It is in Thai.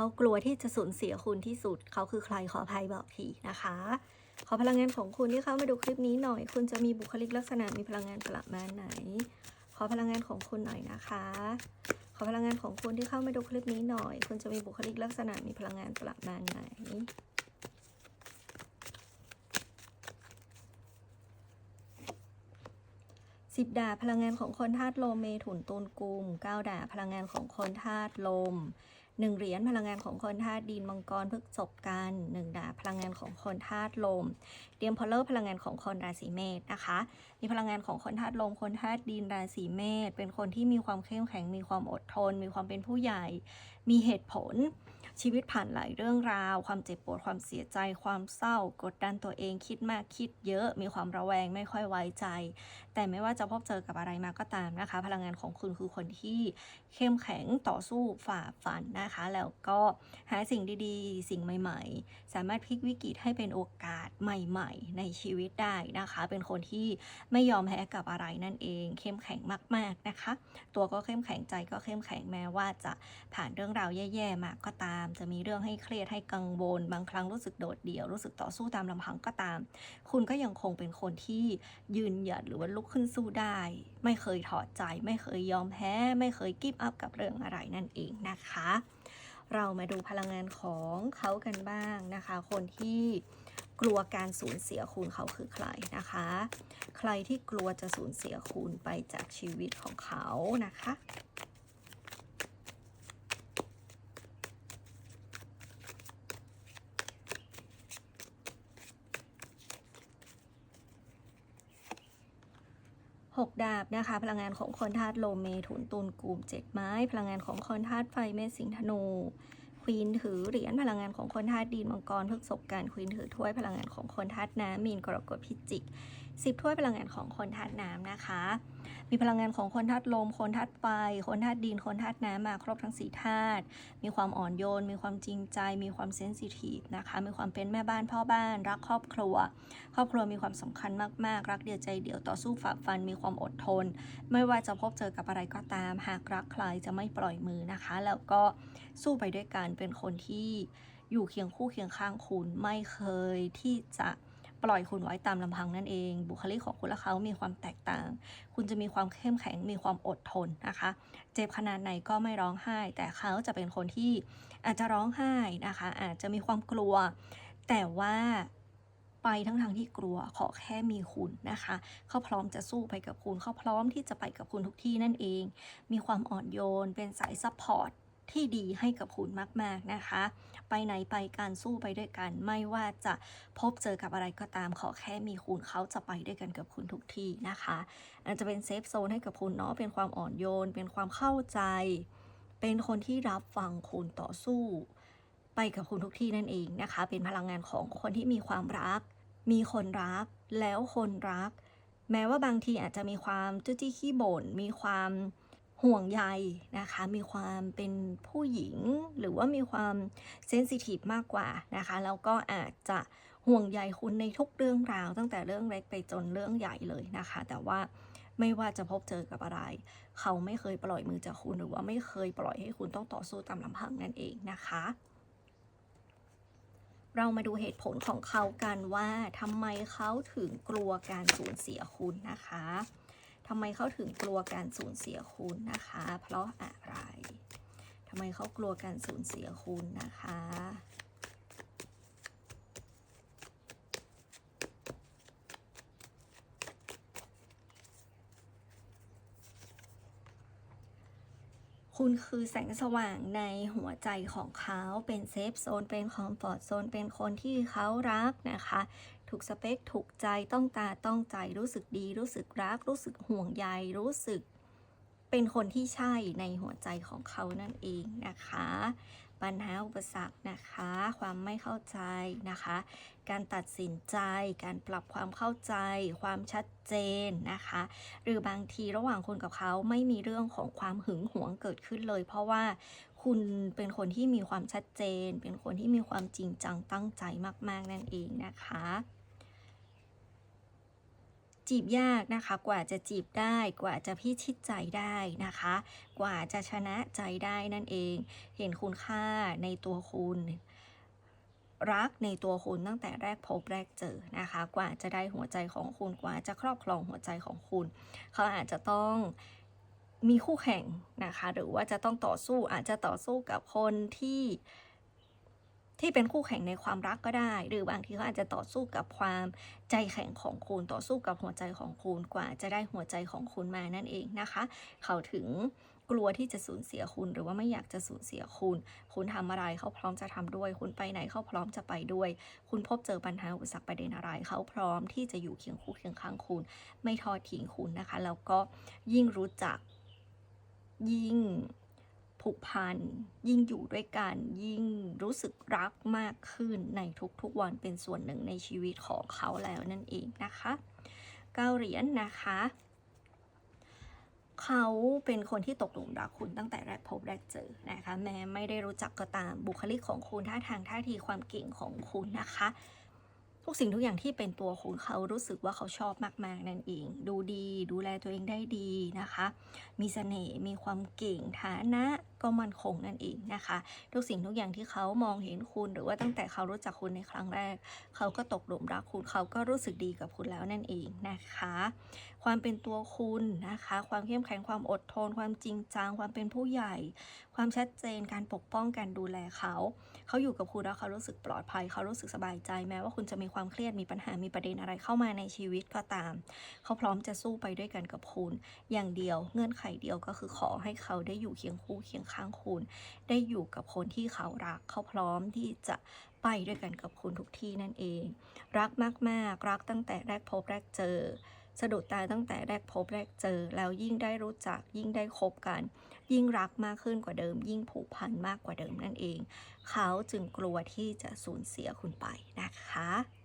เขากลัวที่จะสูญเสียคุณที่สุด เขาคือใครขออภัยบอกทีนะคะ ขอพลังงานของคุณที่เข้ามาดูคลิปนี้หน่อย คุณจะมีบุคลิกลักษณะมีพลังงานประมาณไหน ขอพลังงานของคุณหน่อยนะคะ ขอพลังงานของคุณที่เข้ามาดูคลิปนี้หน่อย คุณจะมีบุคลิกลักษณะมีพลังงานประมาณไหนสิบดาพลังงานของคนธาตุลมเมถุนตุลกุมเก้าดาพลังงานของคนธาตุลม หนึ่งเหรียญพลังงานของคนธาตุดินมังกรพฤกษบกันหนึ่งดาบพลังงานของคนธาตุลมเดียมพอลเลอร์พลังงานของคนราศีเมษนะคะ มีพลังงานของคนธาตุลมคนธาตุดินราศีเมษเป็นคนที่มีความเข้มแข็งมีความอดทน มีความเป็นผู้ใหญ่ มีเหตุผลชีวิตผ่านหลายเรื่องราว ความเจ็บปวดความเสียใจ ความเศร้า กดดันตัวเองคิดมากคิดเยอะ มีความระแวงไม่ค่อยไว้ใจ แต่ไม่ว่าจะพบเจอกับอะไรมาก็ตามนะคะ พลังงานของคุณคือคนที่เข้มแข็งต่อสู้ฝ่าฟันนะคะ แล้วก็หาสิ่งดีๆ สิ่งใหม่ ๆ สามารถพลิกวิกฤตให้เป็นโอกาสใหม่ ๆ ในชีวิตได้นะคะ เป็นคนที่ไม่ยอมแพ้กับอะไรนั่นเอง เข้มแข็งมากๆนะคะ ตัวก็เข้มแข็งใจก็เข้มแข็งแม้ว่าจะผ่านเรื่องราวแย่ๆมาก็ตาม จะมีเรื่องให้เครียดให้กังวลบางครั้งรู้สึกโดดเดี่ยวรู้สึกต่อสู้ตามลำพังก็ตาม คุณก็ยังคงเป็นคนที่ยืนหยัดหรือว่าลุกขึ้นสู้ได้ ไม่เคยถอดใจ ไม่เคยยอมแพ้ ไม่เคยกิฟต์อัพกับเรื่องอะไรนั่นเองนะคะ เรามาดูพลังงานของเขากันบ้างนะคะ คนที่กลัวการสูญเสียคุณเขาคือใครนะคะ ใครที่กลัวจะสูญเสียคุณไปจากชีวิตของเขานะคะ หกดาบนะคะ พลังงานของคนธาตุลเมถุนตุลกลุ่มเจ็ดไม้ พลังงานของคนธาตุไฟเมษสิงธนูควีนถือเหรียญพลังงานของคนธาตุดินมังกรพฤกษบการควีนถือถ้วยพลังงานของคนธาตุน้ำมีนกรกฎพิจิกสิบถ้วยพลังงานของคนธาตุน้ำนะคะ มีพลังงานของคนธาตุลม คนธาตุไฟ คนธาตุดิน คนธาตุน้ำมาครบทั้งสี่ธาตุ มีความอ่อนโยน มีความจริงใจ มีความเซนซิทีฟนะคะ มีความเป็นแม่บ้านพ่อบ้าน รักครอบครัว ครอบครัวมีความสำคัญมากๆ รักเดียวใจเดียวต่อสู้ฝ่าฟัน มีความอดทน ไม่ว่าจะพบเจอกับอะไรก็ตาม หากรักใครจะไม่ปล่อยมือนะคะ แล้วก็สู้ไปด้วยกัน เป็นคนที่อยู่เคียงคู่เคียงข้างคุณ ไม่เคยที่จะ ปล่อยคุณไว้ตามลำพังนั่นเอง บุคลิกของคุณและเขามีความแตกต่าง คุณจะมีความเข้มแข็งมีความอดทนนะคะ เจ็บขนาดไหนก็ไม่ร้องไห้ แต่เขาจะเป็นคนที่อาจจะร้องไห้นะคะ อาจจะมีความกลัว แต่ว่าไปทั้งทางที่กลัวขอแค่มีคุณนะคะ เขาพร้อมจะสู้ไปกับคุณ เขาพร้อมที่จะไปกับคุณทุกที่นั่นเอง มีความอ่อนโยน เป็นสายซัพพอร์ต ที่ดีให้กับคุณมาก ๆนะคะ ไปไหนไปการสู้ไปด้วยกัน ไม่ว่าจะพบเจอกับอะไรก็ตามขอแค่มีคุณเขาจะไปด้วยกันกับคุณทุกที่นะคะอาจจะเป็นเซฟโซนให้กับคุณเนาะเป็นความอ่อนโยน เป็นความเข้าใจ เป็นคนที่รับฟังคุณต่อสู้ ไปกับคุณทุกที่นั่นเองนะคะ เป็นพลังงานของคนที่มีความรัก มีคนรัก แล้วคนรัก แม้ว่าบางทีอาจจะมีความจุ้จี้ขี้บ่นมีความ ห่วงใยนะคะ มีความเป็นผู้หญิงหรือว่ามีความเซนซิทีฟมากกว่านะคะ แล้วก็อาจจะห่วงใยคุณในทุกเรื่องราว ตั้งแต่เรื่องเล็กไปจนเรื่องใหญ่เลยนะคะ แต่ว่าไม่ว่าจะพบเจอกับอะไร เขาไม่เคยปล่อยมือจากคุณหรือว่าไม่เคยปล่อยให้คุณต้องต่อสู้ตามลำพังนั่นเองนะคะ เรามาดูเหตุผลของเขากันว่าทำไมเขาถึงกลัวการสูญเสียคุณนะคะ ทำไมเขาถึงกลัวการสูญเสียคุณนะคะ เพราะอะไรทำไมเขากลัวการสูญเสียคุณนะคะ คุณคือแสงสว่างในหัวใจของเขาเป็นเซฟโซนเป็นคอมฟอร์ตโซนเป็นคนที่เขารักนะคะ ถูกสเปคถูกใจต้องตาต้องใจรู้สึกดี รู้สึกรัก รู้สึกห่วงใยรู้สึกเป็นคนที่ใช่ในหัวใจของเขานั่นเองนะคะ ปัญหาอุปสรรคนะคะ ความไม่เข้าใจนะคะ การตัดสินใจ การปรับความเข้าใจ ความชัดเจนนะคะ หรือบางทีระหว่างคุณกับเขาไม่มีเรื่องของความหึงหวงเกิดขึ้นเลย เพราะว่าคุณเป็นคนที่มีความชัดเจน เป็นคนที่มีความจริงจังตั้งใจมาก ๆ นั่นเองนะคะ จีบยากนะคะ กว่าจะจีบได้ กว่าจะพิชิตใจได้นะคะ กว่าจะชนะใจได้นั่นเอง เห็นคุณค่าในตัวคุณ รักในตัวคุณตั้งแต่แรกพบแรกเจอนะคะ กว่าจะได้หัวใจของคุณกว่าจะครอบครองหัวใจของคุณ เขาอาจจะต้องมีคู่แข่งนะคะ หรือว่าจะต้องต่อสู้อาจจะต่อสู้กับคนที่ ที่เป็นคู่แข่งในความรักก็ได้ หรือบางทีเขาอาจจะต่อสู้กับความใจแข็งของคุณต่อสู้กับหัวใจของคุณกว่าจะได้หัวใจของคุณมานั่นเองนะคะ เขาถึงกลัวที่จะสูญเสียคุณหรือว่าไม่อยากจะสูญเสียคุณ คุณทำอะไรเขาพร้อมจะทำด้วย คุณไปไหนเขาพร้อมจะไปด้วย คุณพบเจอปัญหาอุปสรรคประเด็นอะไร เขาพร้อมที่จะอยู่เคียงคู่เคียงข้างคุณ ไม่ทอดทิ้งคุณนะคะ แล้วก็ยิ่งรู้จักยิ่ง ผูกพัน ยิ่งอยู่ด้วยกัน ยิ่งรู้สึกรักมากขึ้นในทุกๆวันเป็นส่วนหนึ่งในชีวิตของเขาแล้วนั่นเองนะคะเก้าเหรียญนะคะ เขาเป็นคนที่ตกหลุมรักคุณตั้งแต่แรกพบแรกเจอนะคะ แม้ไม่ได้รู้จักก็ตามบุคลิกของคุณท่าทางท่าทีความเก่งของคุณนะคะ กสิ่งทุกอย่างที่เป็นตัวของเขารู้สึกว่าเขาชอบมากๆนั่นเอง ดูดีดูแลตัวเองได้ดีนะคะ มีเสน่ห์มีความเก่งฐานะก็มั่นคงนั่นเองนะคะ ทุกสิ่งทุกอย่างที่เขามองเห็นคุณหรือว่าตั้งแต่เขารู้จักคุณในครั้งแรก เขาก็ตกหลุมรักคุณเขาก็รู้สึกดีกับคุณแล้วนั่นเองนะคะ ความเป็นตัวคุณนะคะ ความเข้มแข็งความอดทน ความจริงจังความเป็นผู้ใหญ่ ความชัดเจนการปกป้องการดูแลเขา เขาอยู่กับคุณแล้วเขารู้สึกปลอดภัย เขารู้สึกสบายใจแม้ว่าคุณจะมีความเครียดมีปัญหามีประเด็นอะไรเข้ามาในชีวิตก็ตาม เขาพร้อมจะสู้ไปด้วยกันกับคุณ อย่างเดียวเงื่อนไขเดียวก็คือขอให้เขาได้อยู่เคียงคู่เคียงข้างคุณ ได้อยู่กับคนที่เขารัก เขาพร้อมที่จะไปด้วยกันกับคุณทุกที่นั่นเอง รักมากๆ รักตั้งแต่แรกพบแรกเจอ สะดุดตาตั้งแต่แรกพบแรกเจอ แล้วยิ่งได้รู้จักยิ่งได้คบกัน ยิ่งรักมากขึ้นกว่าเดิม ยิ่งผูกพันมากกว่าเดิมนั่นเอง เขาจึงกลัวที่จะสูญเสียคุณไปนะคะ